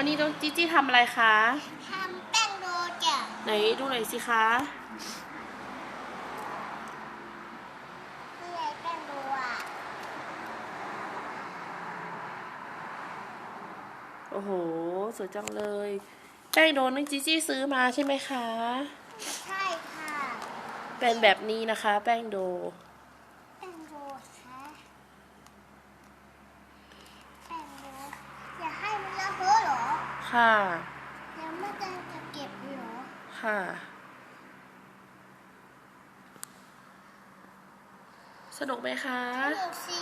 วันนี้น้องจีจี้ทำอะไรคะทำแป้งโรจ้ะไหนดูหน่อยสิคะนี่ไงแป้งโรอะโอ้โหสวยจังเลย แป้งโดนน้องจีจี้ซื้อมาใช่ไหมคะ ใช่ค่ะ เป็นแบบนี้นะคะ แป้งโด แป้งโรค่ะแป้งโรอย่าให้มันเลอะเทอะเหรอ ค่ะ แล้วมันจะจะเก็บเหรอ ค่ะ สนุกไหมคะสนุกสิ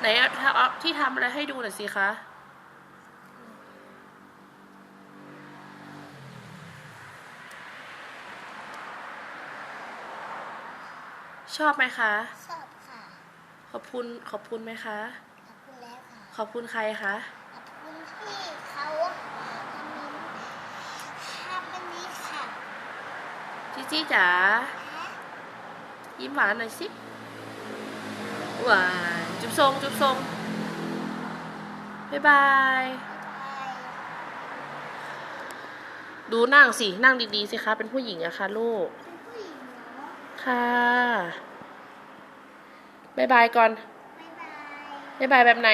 ไหนอะถ้าเอาที่ทำอะไรให้ดูหน่อยสิคะ ชอบไหมคะ ชอบค่ะ ขอบคุณ ขอบคุณไหมคะ ขอบคุณแล้วค่ะ ขอบคุณใครคะ ขอบคุณที่เขาทำอันนี้ค่ะ จีจี้จ๋ายิ้มหวานหน่อยสิหวานจุ๊บทรงจุ๊บทรงบ๊ายบาย ดูนั่งสิ นั่งดีๆสิคะ เป็นผู้หญิงอะคะลูกผู้หญิงค่ะบ๊ายบายก่อนบ๊ายบายบ๊ายบายแบบไหน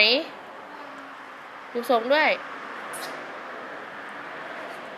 ดูทรงด้วย